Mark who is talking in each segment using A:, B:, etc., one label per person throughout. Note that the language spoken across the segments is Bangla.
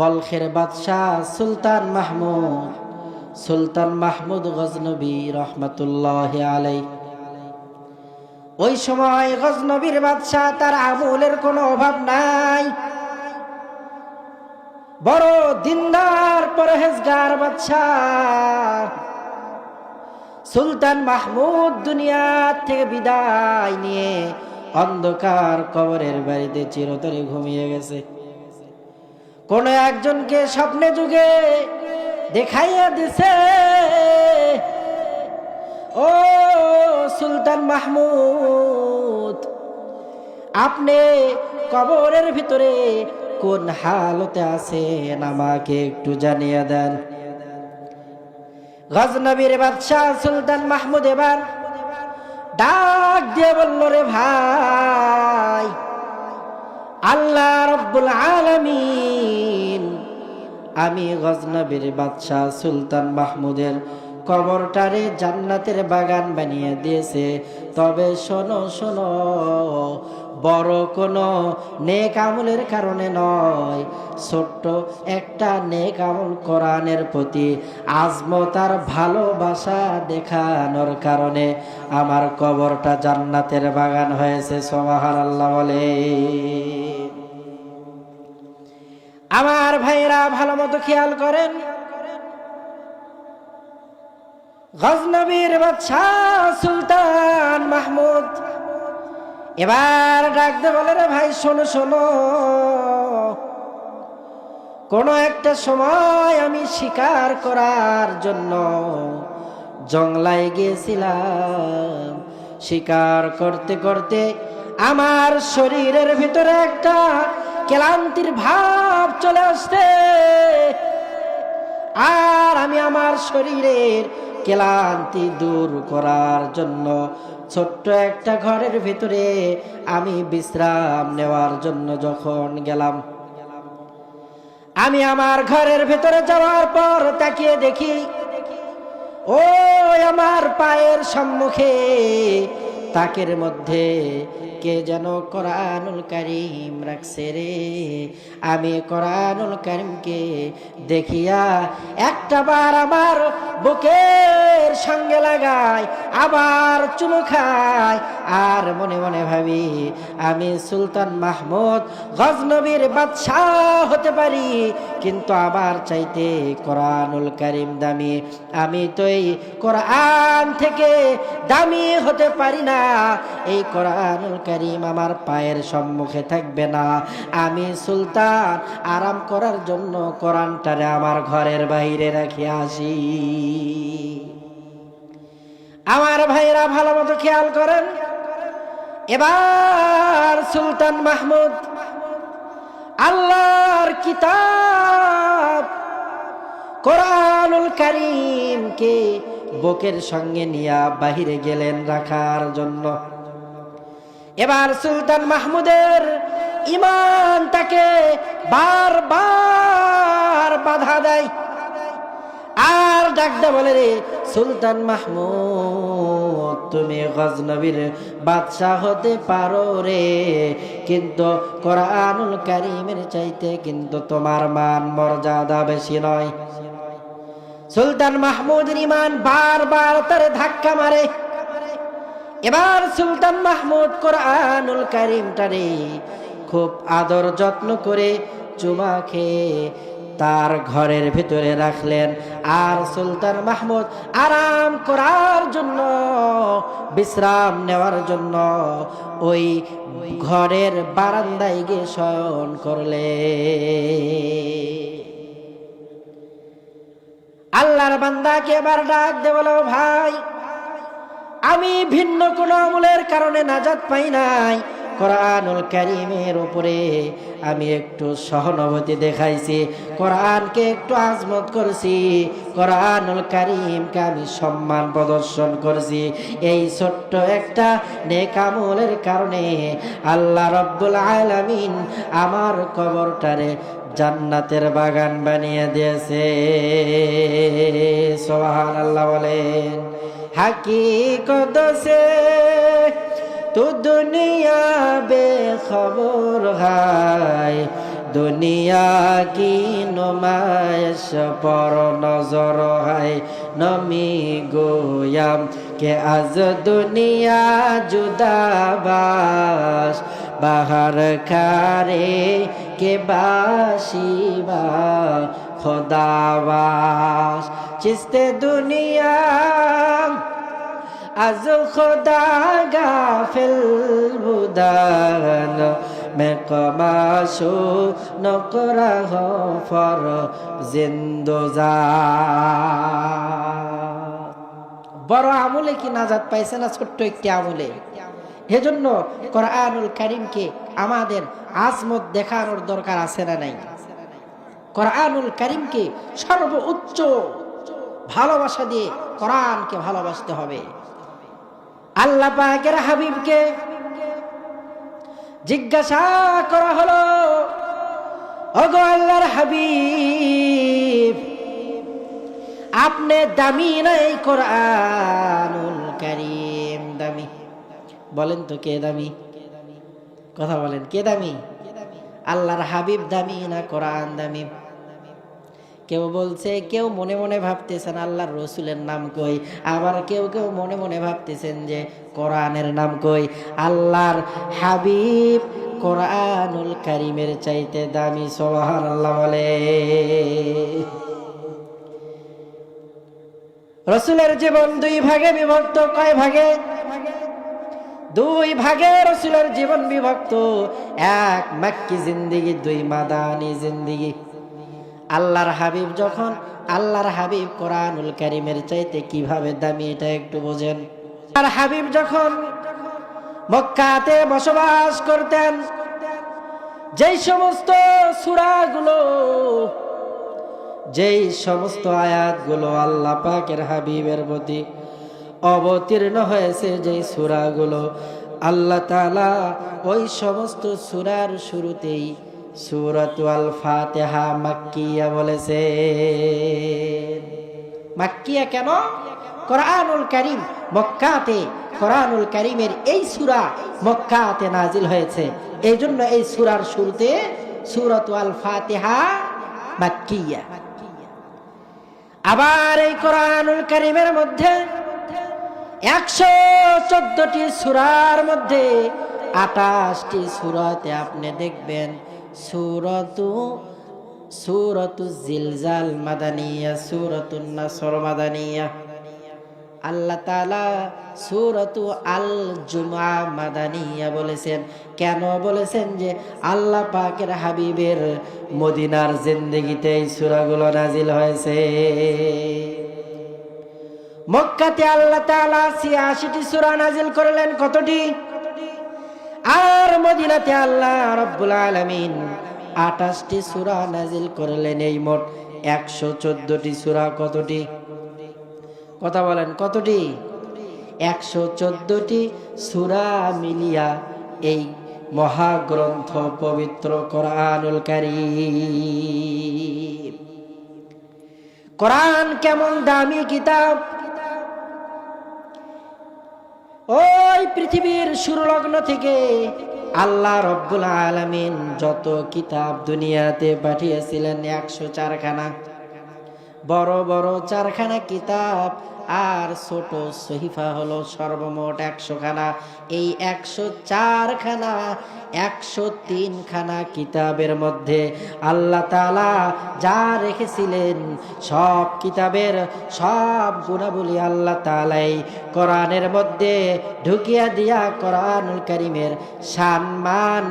A: বলখের বাদশাহ সুলতান মাহমুদ সুলতান মাহমুদ গজনবী রহমতুল্লাহ আলাই ওই সময় গজনবীর বাদশাহ তার আমলের কোনো অভাব নাই। বড় দিনদার পরহেজগার বাদশাহ সুলতান মাহমুদ দুনিয়া থেকে বিদায় নিয়ে অন্ধকার কবরের বাড়িতে চিরতরে ঘুমিয়ে গেছে। কোন একজনকে স্বপ্নে যুগে দেখাইয়া দিছে। ও সুলতান মাহমুদ, আপনি কবরের ভিতরে কোন হালতে আছেন? আমাকে একটু জানিয়ে দেন। গজনবীর বাদশাহ সুলতান মাহমুদ এবার ডাক দিয়ে বলল, রে ভাই আল্লাহ রব্বুল আলামিন। আমি গজনবীর বাদশাহ সুলতান মাহমুদের কবরটারে জান্নাতের বাগান বানিয়ে দিয়েছে। তবে শোনো শোনো, বড় কোনো নেক আমলের কারণে নয়। ছোট্ট একটা নেক আমল কোরআনের প্রতি আজমতার ভালোবাসা দেখানোর কারণে আমার কবরটা জান্নাতের বাগান হয়েছে সোমাহার আল্লাহ বলে। আমার ভাইরা ভালো মতো খেয়াল করেন। গজনবীর বাদশাহ সুলতান মাহমুদ। এবার ডাকতে বলে রে ভাই, শোনো শোনো। কোনো একটা সময় আমি শিকার করার জন্য জংলায় গিয়েছিলাম। শিকার করতে করতে আমার শরীরের ভিতরে একটা ক্লান্তির ভাব চলে আসছে। আর আমি আমার শরীরের ক্লান্তি দূর করার জন্য ছোট্ট একটা ঘরের ভিতরে আমি বিশ্রাম নেওয়ার জন্য যখন গেলাম, আমি আমার ঘরের ভিতরে যাওয়ার পর তাকিয়ে দেখি ও আমার পায়ের সম্মুখে তাকের মধ্যে কে যেন কোরআনুল করিম রাখছে রে? আমি কোরআনুল কারিমকে দেখিয়া একটা বার আমার বুকের সঙ্গে লাগাই, আবার চুমু খাই। আর মনে মনে ভাবি, আমি সুলতান মাহমুদ, গজনবীর বাদশাহ হতে পারি, কিন্তু আবার চাইতে কোরআনুল করিম দামি। আমি তো এই কোরআন থেকে দামি হতে পারি না। এই কোরআনুল কারিম আমার পায়ের সম্মুখে থাকবে না। আমি সুলতান, আরাম করার জন্য কোরআনটারে আমার ঘরের বাইরে রাখি আসি। আমার ভাইরা ভালো মতো খেয়াল করেন। এবার সুলতান মাহমুদ, আল্লাহর কিতাব কোরআনুল কারিমকে বুকের সঙ্গে নিয়ে বাহিরে গেলেন রাখার জন্য। এবার সুলতান মাহমুদের ইমান তাকে বারবার বাধা দেয়। আর ডাকদা বলে রে, সুলতান মাহমুদ, তুমি গজনবীর বাদশাহ হতে পারো রে, কিন্তু কোরআনুল কারিমের চাইতে কিন্তু তোমার মান মর্যাদা বেশি নয়। সুলতান মাহমুদের ইমান বারবার তারে ধাক্কা মারে। এবার সুলতান মাহমুদ কোরআনুল কারিমটারে খুব আদর যত্ন করে চুমা খেয়ে তার ঘরের ভিতরে রাখলেন। আর সুলতান মাহমুদ আরাম করার জন্য, বিশ্রাম নেওয়ার জন্য ওই ঘরের বারান্দায় গিয়ে শয়ন করলে আল্লাহর বান্দাকে এবার ডাক দে বলো, ভাই আমি ভিন্ন কোনো আমলের কারণে নাজাত পাই নাই। কোরআনুল করিমের উপরে আমি একটু সহানুভূতি দেখাইছি। কোরআনকে একটু আজমত করছি। কোরআনুল করিমকে আমি সম্মান প্রদর্শন করছি। এই ছোট্ট একটা নেকামলের কারণে আল্লাহ রব্বুল আলামিন আমার কবরটারে জান্নাতের বাগান বানিয়ে দিয়েছে। সোহান আল্লাহ বলেন। हकीकत से तो दुनिया बेखबर है দুনিয়া কি নমায়স পর নজর হাই নমি গোয়াম কে আজ দুনিয়া জুদাবাস বাহার খারে কে বাসিবা খোদাবাস চিস্তে দুনিয়া از خدا غافل بودن مقامشو نقره فر زندوزا বড় আমলে কি নাজাত পাইছে না ছোট্ট একটি আমলে এজন্য কোরআনুল কারিমকে আমাদের আজমত দেখানোর দরকার আছে না নাই কোরআনুল কারিমকে সর্বোচ্চ ভালোবাসা দিয়ে কোরআনকে ভালোবাসতে হবে। আল্লাহ পাকের হাবিবকে জিজ্ঞাসা করা হলো, ওগো আল্লাহর হাবিব, আপনি দামি নাই কোরআনুল করিম, দামি? বলেন তো কে দামি? কথা বলেন, কে দামি? আল্লাহর হাবিব দামি না কোরআন দামি? কেউ বলছে, কেউ মনে মনে ভাবতেছেন আল্লাহর রসুলের নাম কই। আবার কেউ কেউ মনে মনে ভাবতেছেন যে, কোরআনের নাম কই। আল্লাহর হাবিব কোরআনুল কারিমের চাইতে দামি সোহান আল্লাহ বলে। রসুলের জীবন দুই ভাগে বিভক্ত, কয় ভাগে? দুই ভাগে রসুলের জীবন বিভক্ত। এক, মাক্কি জিন্দিগি, দুই, মাদানি জিন্দিগি। আল্লাহর হাবিব যখন আল্লাহর হাবিব কোরআনুল কারিমের চাইতে কীভাবে দামি, এটা একটু বোঝেন। আর হাবিব যখন মক্কাতে বসবাস করতেন, যেই সমস্ত সুরাগুলো, যেই সমস্ত আয়াতগুলো আল্লাহ পাকের হাবিবের প্রতি অবতীর্ণ হয়েছে, যেই সুরাগুলো আল্লাহ তালা ওই সমস্ত সুরার শুরুতেই সুরত আল ফাতেহা মাক্কিয়া বলেছে। মাক্কিয়া কেন? কোরআনুল করিম, মক্কাতে কোরআনুল করিমের এই সুরা মক্কাতে নাজিল হয়েছে। এই জন্য এই সুরার শুরুতে সুরত ফাতেহা মাক্কিয়া। আবার এই কোরআনুল করিমের মধ্যে একশো চোদ্দটি সুরার মধ্যে আটাশটি সুরাতে আপনি দেখবেন সুরতু সুরতু জিলজাল মাদানিয়া সুরতুন নাসর মাদানিয়া। আল্লাহ তালা সুরতু আল জুমা মাদানিয়া বলেছেন। কেন বলেছেন যে আল্লাহ পাকের হাবিবের মদিনার জিন্দগিতে এই সুরাগুলো নাজিল হয়েছে। মক্কাতে আল্লাহ তালা ছিয়াশিটি সুরা নাজিল করলেন কতটি? আর মদিনাতে আল্লাহ রব্বুল আলমিন আঠাশটি সুরা নাজিল করলেন, এই মোট একশো চোদ্দটি সুরা কতটি? কথা বলেন, কতটি? একশো চোদ্দটি সুরা মিলিয়া এই মহাগ্রন্থ পবিত্র কোরআনুল কারীম। কোরআন কেমন দামি কিতাব ওই পৃথিবীর সুরলগ্ন থেকে আল্লাহ রব্বুল আলমিন যত কিতাব দুনিয়াতে পাঠিয়েছিলেন, একশো চারখানা। বড় বড় চারখানা কিতাব আর ছোট সহিফা হলো সর্বমোট একশো খানা এই একশো চারখানা, একশো তিনখানা কিতাবের মধ্যে আল্লাহ তালা যা রেখেছিলেন, সব কিতাবের সব গুণাবলী আল্লাহ তালাই কোরআনের মধ্যে ঢুকিয়া দিয়া কোরআনুল করিমের সম্মান,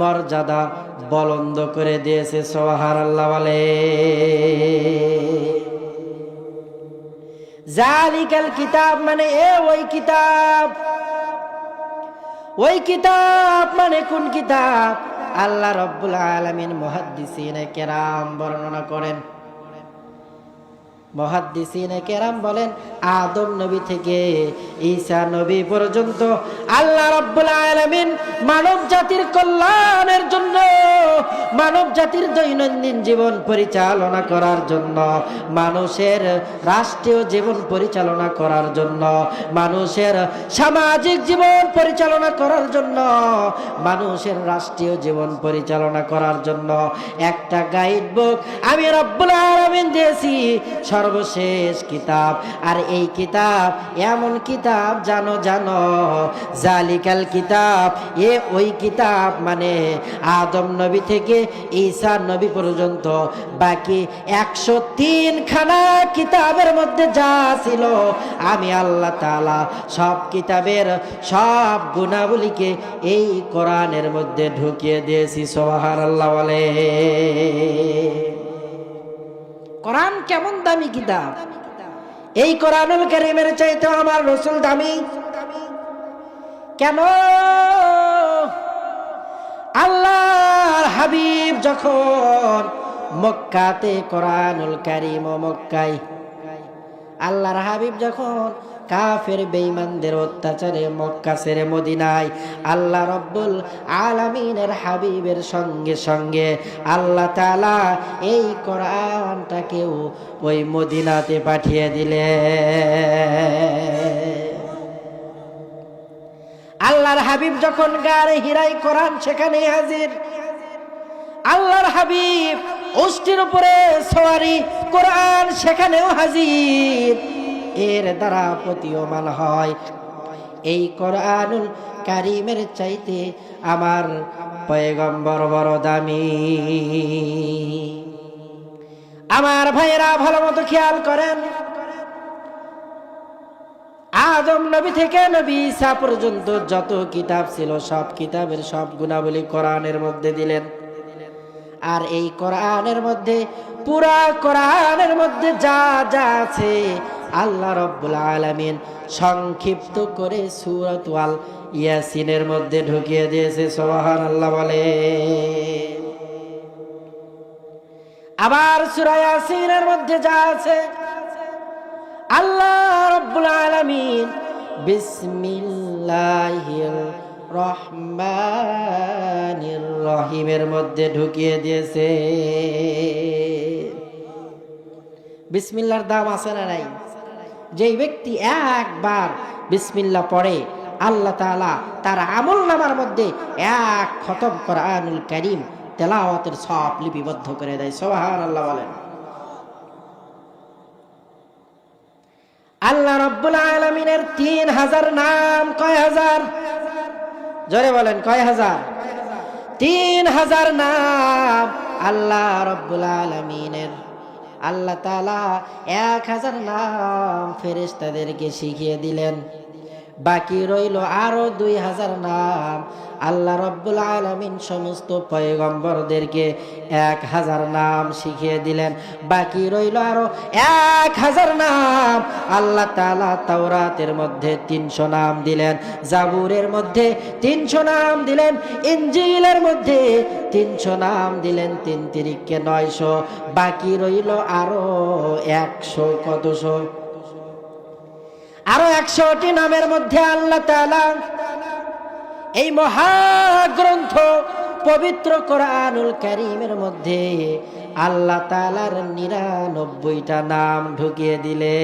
A: মর্যাদা বলন্দ করে দিয়েছে। সোহার আল্লাহ বলে। জালিকাল কিতাব মানে এ ওই কিতাব। ওই কিতাব মানে কোন কিতাব? আল্লাহ রব্বুল আলমিন মহাদ্দিসিনে কেরাম বর্ণনা করেন। মহাদ্দিসিনে কেরাম বলেন, আদম নবী থেকে ঈসা নবী পর্যন্ত আল্লাহ রাব্বুল মানব জাতির কল্যাণের জন্য, মানব জাতির দৈনন্দিন জীবন পরিচালনা করার জন্য, মানুষের রাষ্ট্রীয় জীবন পরিচালনা করার জন্য, মানুষের সামাজিক জীবন পরিচালনা করার জন্য, মানুষের রাষ্ট্রীয় জীবন পরিচালনা করার জন্য, একটা গাইড বুক আমি রব্বুল আলামিন দিয়েছি সর্বশেষ কিতাব। আর এই কিতাব এমন কিতাব, জানো জানো, জালিকাল কিতাব। এ ওই কিতাব মানে আদম নবী থেকে ঈসা নবী পর্যন্ত। বাকি একশো তিন খানা কিতাবের মধ্যে যা ছিল, আমি আল্লাহ তাআলা সব কিতাবের সব গুণাবলীকে এই কোরআনের মধ্যে ঢুকিয়ে দিয়েছি সোহার আল্লাহ বলে। কোরআন কেমন দামি কিতাব? এই কোরআনুল কারীমের চাইতে আমার রসুল দামি। কেন? আল্লাহর হাবিব যখন মক্কাতে কোরআনুল কারিম ও মক্কায়, আল্লাহর হাবিব যখন কাফের বেঈমানদের অত্যাচারে মক্কা ছেড়ে মদিনায়। আল্লাহ রব্বুল আলামিনের হাবিবের সঙ্গে সঙ্গে আল্লাহ তাআলা এই কোরআনটাকেও ওই মদিনাতে পাঠিয়ে দিলে আল্লাহর হাবিব যখন গারে হিরাই কোরআন সেখানে হাজির। আল্লাহর হাবিব অষ্টির উপরে সওয়ারি কোরআন সেখানেও হাজির। এর দ্বারা প্রতীয়মান হয়। এই কোরআনুল কারিমের চাইতে আমার পয়গম্বর বড় দামি। আমার ভাইয়েরা ভালো মতো খেয়াল করেন। আদম নবী থেকে নবী ঈসা পর্যন্ত যত কিতাব ছিল, সব কিতাবের সব গুণাবলী কোরআনের মধ্যে দিলেন। আর এই কোরআনের মধ্যে, পুরা কোরআনের মধ্যে যা যা আছে আল্লাহ রব্বুল আলামিন সংক্ষিপ্ত করে সূরাত ওয়াল ইয়াসিনের মধ্যে ঢুকিয়ে দিয়েছে, সুবহানাল্লাহ বলে। আবার সূরা ইয়াসিনের মধ্যে যা আছে, আল্লাহ রব্বুল আলামিন বিসমিল্লাহির রহমানির রহিমের মধ্যে ঢুকিয়ে দিয়েছে। বিসমিল্লার দাম আছে না নাই? যেই ব্যক্তি একবার বিসমিল্লা পড়ে, আল্লাহ তালা তার আমল নামার মধ্যে এক খতম কোরআনুল কারীম তেলাওয়াতের সব লিপিবদ্ধ করে দেয়। সুবহানাল্লাহ বলেন। আল্লাহ রব্বুল আলমিনের তিন হাজার নাম কয় হাজার? জোরে বলেন, কয় হাজার? তিন হাজার নাম আল্লাহ রব্বুল আলমিনের। আল্লাহ তালা এক হাজার নাম ফেরেস্তাদেরকে শিখিয়ে দিলেন। বাকি রইল আরও দুই হাজার নাম। আল্লাহ রব্বুল আলমিন সমস্ত পয়গম্বরদেরকে এক হাজার নাম শিখিয়ে দিলেন। বাকি রইল আরও এক হাজার নাম। আল্লাহ তালা তাওরাতের মধ্যে তিনশো নাম দিলেন, জাবুরের মধ্যে তিনশো নাম দিলেন ইঞ্জিলের মধ্যে তিনশো নাম দিলেন, তিন তিরিককে নয়শো। বাকি রইল আরও একশো কতশো? আরও একশোটি নামের মধ্যে আল্লাহ এই মহাগ্রন্থ পবিত্র কোরআনুল কারীমের মধ্যে আল্লাহ তাআলার নিরানব্বইটা নাম ঢুকিয়ে দিলে।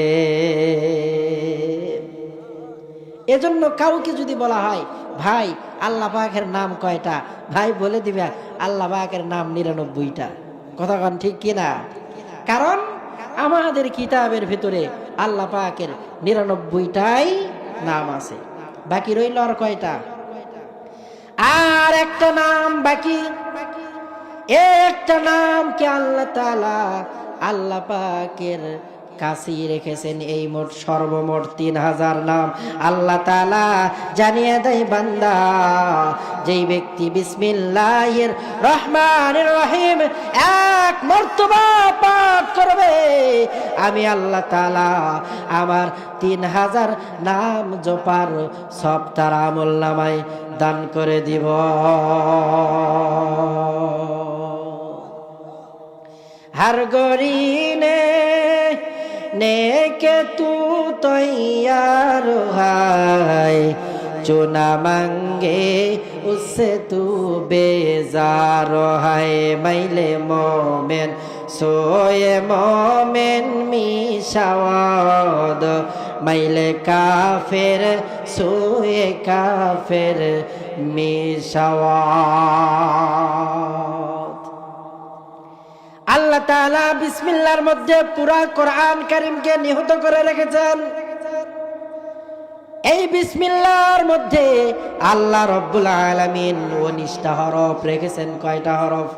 A: এজন্য কাউকে যদি বলা হয়, ভাই, আল্লাহ নাম কয়টা? ভাই বলে দিবে, আল্লাহ পাকের নাম নিরানব্বইটা। কথা কন ঠিক কিনা? কারণ আমাদের কিতাবের ভেতরে আল্লাহ পাকের নিরানব্বইটাই নাম আছে। বাকি রইল আর কয়টা? আর একটা নাম বাকি। একটা নাম কে আল্লাহ তালা আল্লাহ পাকের কাছেই রেখেছেন এই মোট সর্বমোট তিন হাজার নাম। আল্লাহ তালা জানিয়ে দেয়, বান্দা, যেই ব্যক্তি বিসমিল্লাহির রহমানির রহিম এক মর্তবা পাঠ করবে, আমি আল্লাহ তালা আমার তিন হাজার নাম জোপার সব তার আমল নামায় দান করে দিব। হার গরিনে নেকে তু তৈয়ার হায়। চুনা মাঙ্গে উসে তু বেজার হায়। মাইলে মোমেন, সোয়ে মোমেন মিশাওয়াদ। মাইলে কাফের, সোয়ে কাফের মিশাওয়াদ। আল্লাহ তাআলা মধ্যে কোরআন কারীমকে নিহত করে রেখেছেন। এই মধ্যে আল্লাহ আলামিন হরফ রেখেছেন। কয়টা হরফ?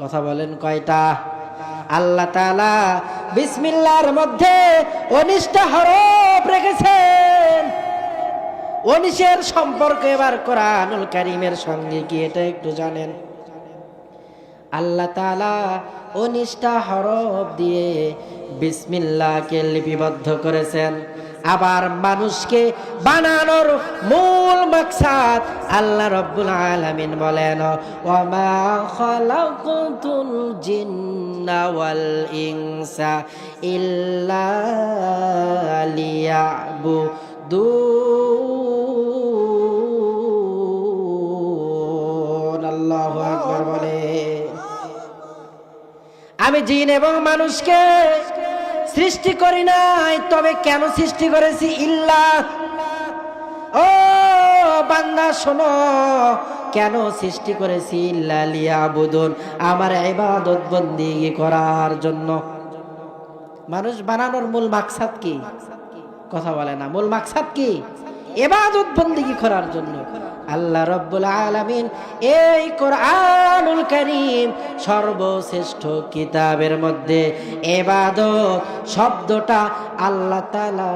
A: কথা বলেন কয়টা? আল্লাহ তাআলা মধ্যে হরফ রেখেছেন। সম্পর্ক এবার কোরআনুল কারিমের সঙ্গে কি এটা একটু জানেন? আল্লাহ তালা উনিশটা হরফ দিয়ে বিসমিল্লাহকে লিপিবদ্ধ করেছেন। আবার মানুষকে বানানোর মূল মাকসাদ আল্লাহ রব্বুল আলামিন বলেন, ওয়ামা খালাকুতুল জিন্না ওয়াল ইনসা ইল্লা লিয়াবুদুন আমি জিন এবং মানুষকে সৃষ্টি করি নাই, তবে কেন সৃষ্টি করেছি? ইল্লা। ও বান্দা, শোনো, কেন সৃষ্টি করেছি? ইল্লা লিয়াবুদুন, আমার ইবাদত বন্দিগি করার জন্য। মানুষ বানানোর মূল মাকসাদ কি? কথা বলে না। মূল মাকসাদ কি? এবাদত বন্দিগি করার জন্য। আল্লাহ রব্বুল আলামিন এই কোরআনুল কারীম সর্বশ্রেষ্ঠ কিতাবের মধ্যে এবাদত শব্দটা আল্লাহ তাআলা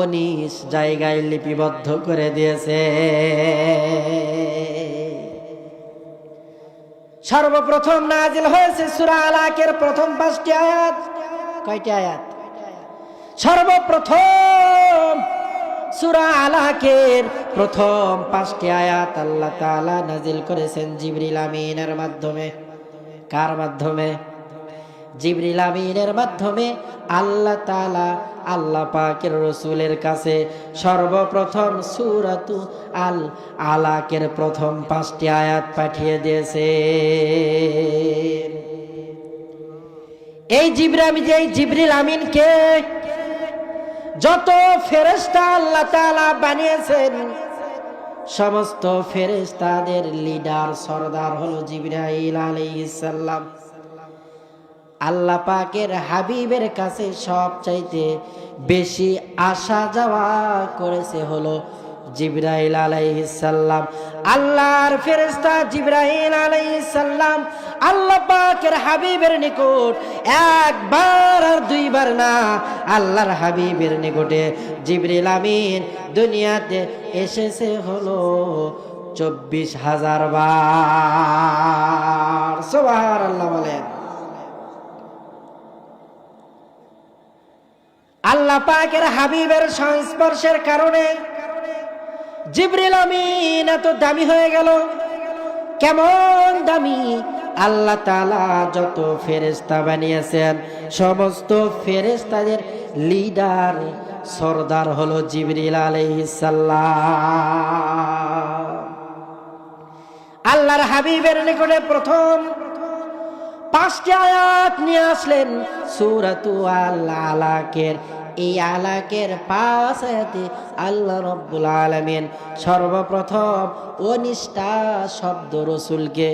A: উনিশ জায়গায় লিপিবদ্ধ করে দিয়েছে। সর্বপ্রথম নাজিল হয়েছে সুরা আলাকের প্রথম পাঁচটি আয়াত। কয়টি আয়াত? সর্বপ্রথম সুরা আলাকের প্রথম পাঁচটি আয়াত আল্লাহ তাআলা নাজিল করেছেন জিবরিল আমিনের মাধ্যমে। কার মাধ্যমে? জিবরিল আমিনের মাধ্যমে আল্লাহ তাআলা আল্লাহ পাকের রসুলের কাছে সর্বপ্রথম সুরাতু আল আলাকের প্রথম পাঁচটি আয়াত পাঠিয়ে দিয়েছে এই জিবরামি যে জিবরিল আমিনকে যত ফেরেস্তা আল্লাহ তালা বানিয়েছেন, সমস্ত ফেরেস্তাদের লিডার সর্দার হলো জিবরাইল আলী ইসাল্লাম আল্লাহ পাকের হাবিবের কাছে সব চাইতে বেশি আসা যাওয়া করেছে হলো জিব্রাইল আলাইহিসাল্লাম আল্লাহর ফেরেশতা জিব্রাইল আলাইহিসাল্লাম আল্লাহ পাকের হাবিবের নিকট একবার আর দুইবার না, আল্লাহর হাবিবের নিকটে জিবরিল আমিন দুনিয়াতে এসেছে হলো চব্বিশ হাজার বার। সোবাহার আল্লাহ বলেন। আল্লাহ পাকের হাবিবের সংস্পর্শের কারণে জিবরিল আমিন, এত দামি হয়ে গেল। কেমন দামি? আল্লাহ তালা যত ফেরেস্তা বানিয়েছেন, সমস্ত ফেরেস্তাদের লিডার, সর্দার হলো জিবরিল আলাইহিসাল্লাম আল্লাহর হাবিবের নিকটে প্রথম পাঁচটি আয়াত নিয়ে আসলেন, সুরাতু আল আলাকের এই আলাকের আয়াতে আল্লাহ রব্বুল আলমিন সর্বপ্রথম উনিশটা শব্দ রসুলকে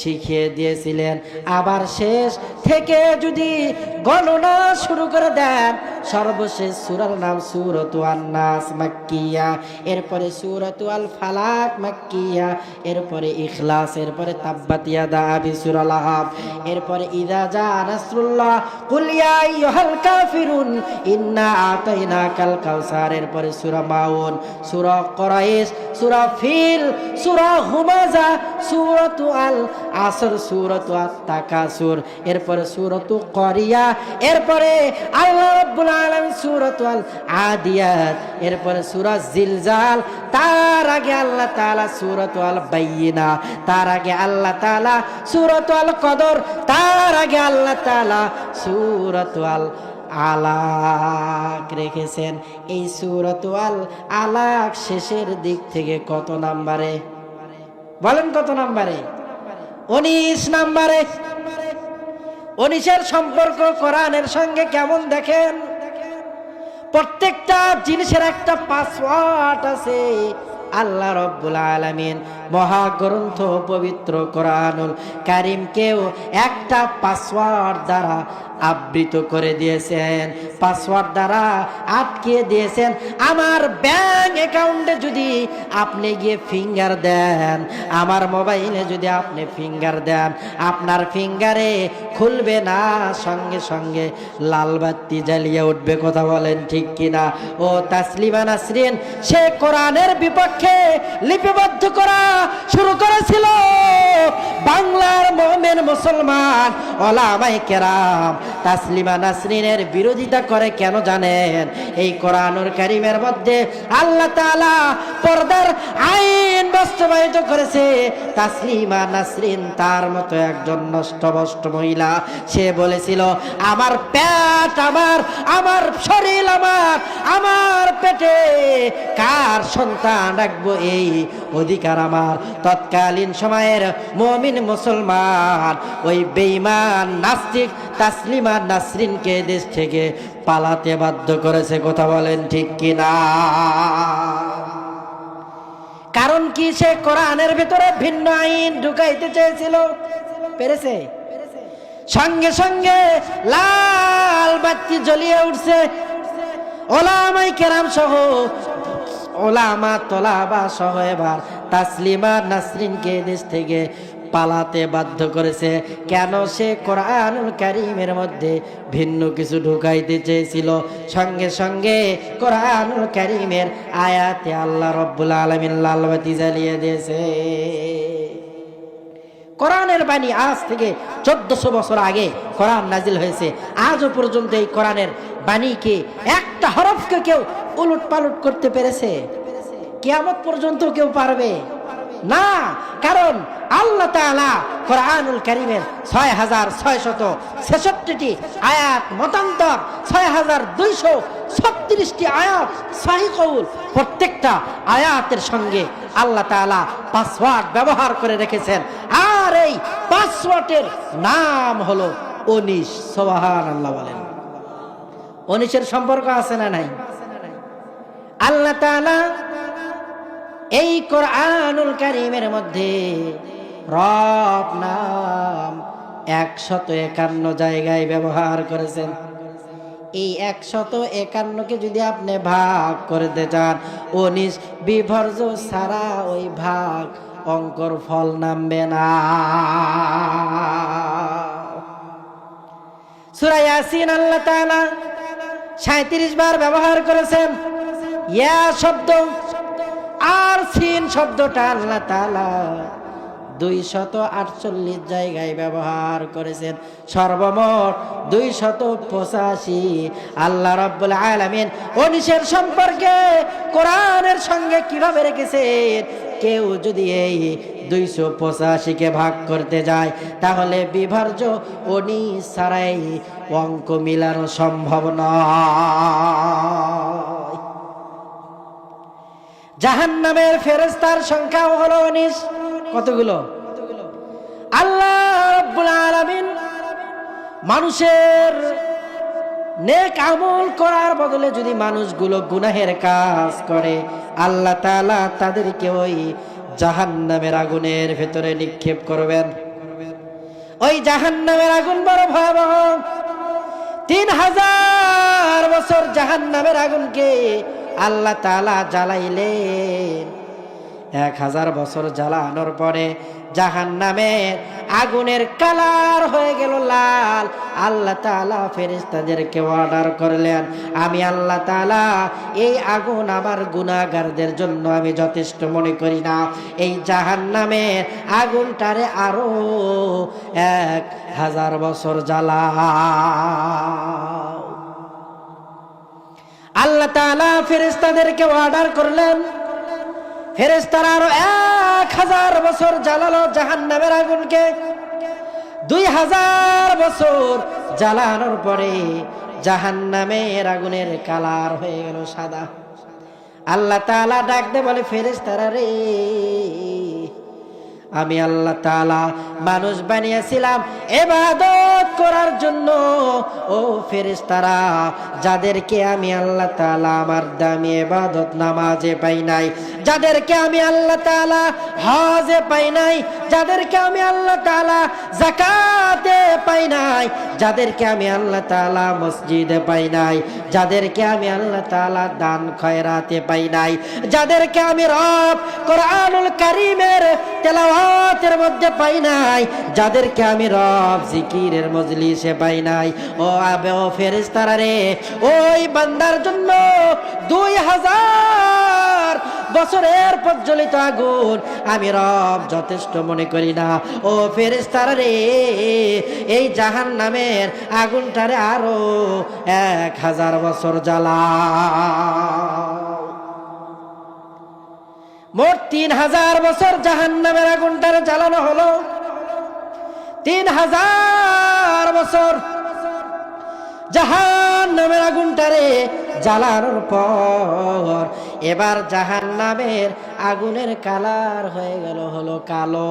A: শিখিয়ে দিয়েছিলেন। আবার শেষ থেকে যদি গণনা শুরু করে দেন, সর্বশেষ সুরার নাম সুরতু আন্নাস মাক্কিয়া, এরপরে সুরতু আল ফালাক মাক্কিয়া, এরপরে ইখলাস, এরপরে তাব্বাতিয়া দা আবি সুরাল আহাব এরপরে ইদা জা নাসরুল্লাহ, কুল ইয়া আইয়ুহাল কাফিরুন, ইন্না আতাইনা কাল কাউসার, এরপরে সূরা মাউন, সূরা কুরাইশ, সূরা ফিল, সূরা হুমাজা সূরাতু আল আসর, সূরাতু তাকাসুর এরপরে সূরাতু করিয়া এরপরে আল্লাহ রাব্বুল আলামিন সূরাতু আল আদিয়াত, এরপরে সূরা জিলজাল, তার আগে আল্লাহ তাআলা সূরাতু আল বাইয়িনা তার আগে আল্লাহ তাআলা সূরাতু আল কদর, তার আগে আল্লাহ তাআলা সূরাতু আল আলাক রেখেছেন। এই সুরত আল আলাক শেষের দিক থেকে কত নাম্বারে? বলেন কত নাম্বারে? উনিশ নাম্বারে। উনিশের সম্পর্ক কোরআনের সঙ্গে কেমন দেখেন? প্রত্যেকটা জিনিসের একটা পাসওয়ার্ড আছে। আল্লাহ রব্বুল আলামিন মহাগ্রন্থ পবিত্র কোরআনুল কারিমকেও একটা পাসওয়ার্ড দ্বারা আবৃত করে দিয়েছেন। পাসওয়ার্ড দ্বারা আটকে দিয়েছেন। আমার ব্যাংক অ্যাকাউন্টে যদি আপনি গিয়ে ফিঙ্গার দেন, আমার মোবাইলে যদি আপনি ফিঙ্গার দেন, আপনার ফিঙ্গারে খুলবে না, সঙ্গে সঙ্গে লাল বাতি জ্বালিয়ে উঠবে। কথা বলেন ঠিক কিনা? ও তাসলিমা নাসরিন, সে কোরআনের বিপক্ষে লিপিবদ্ধ করা শুরু করেছিল। বাংলার মোমেন মুসলমান ওলামাই কেরাম, তাসলিমা নাসরিনের বিরোধিতা করে কেন জানেন? এই কোরআনুল কারিমের মধ্যে আল্লাহ তাআলা পর্দার আইন বাস্তবায়িত করেছে। তাসলিমা নাসরিন তার মতো একজন নষ্টভষ্ট মহিলা। সে বলেছিল, আমার পেট আমার আমার শরীর আমার আমার পেটে কার সন্তান রাখব এই অধিকার আমার? তৎকালীন সময়ের মমিন মুসলমান, ওই বেঈমান নাস্তিক তাসলিমা নাসরিনকে দেশ থেকে পালাতে বাধ্য করেছে, কথা বলেন ঠিক কিনা? কারণ কি সে কোরআনের ভিতরে ভিন্ন আইন ঢুকাইতে চেয়েছিল? পেরেছে? সঙ্গে সঙ্গে লাল বাতি জ্বলিয়ে উঠছে। ওলামাই কেরাম সহ, ওলামা তোলাবা সহ এবার তাসলিমা নাসরিনকে দেশ থেকে পালাতে বাধ্য করেছে। কেন সে কোরআনুল কারিমের মধ্যে ভিন্ন কিছু ঢুকাইতে চেয়েছিল? সঙ্গে সঙ্গে কোরআনুল কারিমের আয়াতে আল্লাহ রব্বুল আলমিন লালবাতি জ্বালিয়ে দিয়েছে। কোরআনের বাণী আজ থেকে চোদ্দশো বছর আগে কোরআন নাজিল হয়েছে। আজও পর্যন্ত এই কোরআনের বাণীকে একটা হরফকে কেউ উলট পালট করতে পেরেছে? কিয়ামত পর্যন্ত কেউ পারবে? না, কারণ আল্লাহ কোরআনুল কারিমের ছয় হাজার ছয় শত ছেষট্টিটি আয়াত মতান্তর ছয় হাজার দুইশো ছত্রিশটি আয়াত সাহি কৌল প্রত্যেকটা আয়াতের সঙ্গে আল্লাহ তাআলা পাসওয়ার্ড ব্যবহার করে রেখেছেন। আর এই পাসওয়ার্ডের নাম হলো অনিশ সোবাহান আল্লাহ বলেন। অনিশের সম্পর্ক আছে না নাই? আল্লাহ তাআলা এই কোরআনুল কারিমের মধ্যে রব নাম একশত একান্ন জায়গায় ব্যবহার করেছেন। এই একশত একান্নকে যদি আপনি ভাগ করতে চান, উনিশ বিভর্জ ছাড়া ওই ভাগ অঙ্কর ফল নামবে না। সুরা ইয়াসিন আল্লাহ সাঁত্রিশ বার ব্যবহার করেছেন। ইয়া শব্দ আর সিন শব্দটা আল্লাহ তালা দুই শত আটচল্লিশ জায়গায় ব্যবহার করেছেন। সর্বমোট দুই শত পঁচাশি। আল্লাহ রব্বুল আলমিন অনিশের সম্পর্কে কোরআনের সঙ্গে কীভাবে রেখেছেন? কেউ যদি এই দুইশো পঁচাশিকে ভাগ করতে যায়, তাহলে বিভার্য অনিশ ছাড়াই অঙ্ক মিলানো সম্ভব নয়। জাহান নামের ফেরেস্তার সংখ্যাও হলো উনিশ। কতগুলো? আল্লাহ মানুষের নেক আমল করার বদলে যদি মানুষগুলো গুনাহের কাজ করে, আল্লাহ তাআলা তাদেরকে ওই জাহান্নামের আগুনের ভেতরে নিক্ষেপ করবেন। ওই জাহান্নামের আগুন বড় ভয়াবহ। তিন হাজার বছর জাহান্নামের আগুনকে আল্লাহ তালা জ্বালাইলেন। এক হাজার বছর জ্বালানোর পরে জাহান নামের আগুনের কালার হয়ে গেল লাল। আল্লাহ তালা ফেরিস্তাদেরকে অর্ডার করলেন, আমি আল্লাহ তালা এই আগুন আমার গুণাগারদের জন্য আমি যথেষ্ট মনে করি না। এই জাহান নামের আগুনটারে আরও এক হাজার বছর জ্বালা আল্লাহ তালা ফেরিস্তাদেরকে অর্ডার করলেন। ফেরেস্তারা আরও এক হাজার বছর জ্বালালো জাহান নামের আগুনকে। দুই হাজার বছর জ্বালানোর পরে জাহান নামের আগুনের কালার হয়ে গেল সাদা। আল্লাহ তাআলা ডাক দে বলে, ফেরেশতারা রে আমি আল্লাহ তাআলা মানুষ বানিয়েছিলাম এবাদত করার জন্য। ও ফেরেশতারা, যাদেরকে আমি আল্লাহ তাআলা আমার দামি এবাদত নামাজে পাই নাই, যাদেরকে আমি আল্লাহ তালা হজে পাই নাই, যাদেরকে আমি আল্লাহ তালা জাকাতে পাই নাই, যাদেরকে আমি আল্লাহ তাআলা মসজিদে পাই নাই, যাদেরকে আমি আল্লাহ তালা দান খয়রাতে পাই নাই, যাদেরকে আমি রব কোরআনুল কারীমের তেলাওয়াতের মধ্যে পাই নাই। যাদেরকে আমি রব জিকিরের মজলিসে পাই নাই। ও আবে, ও ফেরেশতারা রে, ওই বান্দার জন্য দুই হাজার বছরের প্রজ্বলিত আগুন আমি রব যথেষ্ট মনে করি না। ও ফেরেশতারা রে, এই জাহান নামের আগুনটারে আরও এক হাজার বছর জ্বালা। মোট তিন হাজার বছর জাহান নামের আগুনটারে জ্বালানো হলো। তিন হাজার বছর জাহান নামের আগুনটারে জ্বালানোর পর এবার জাহান নামের আগুনের কালার হয়ে গেল হলো কালো।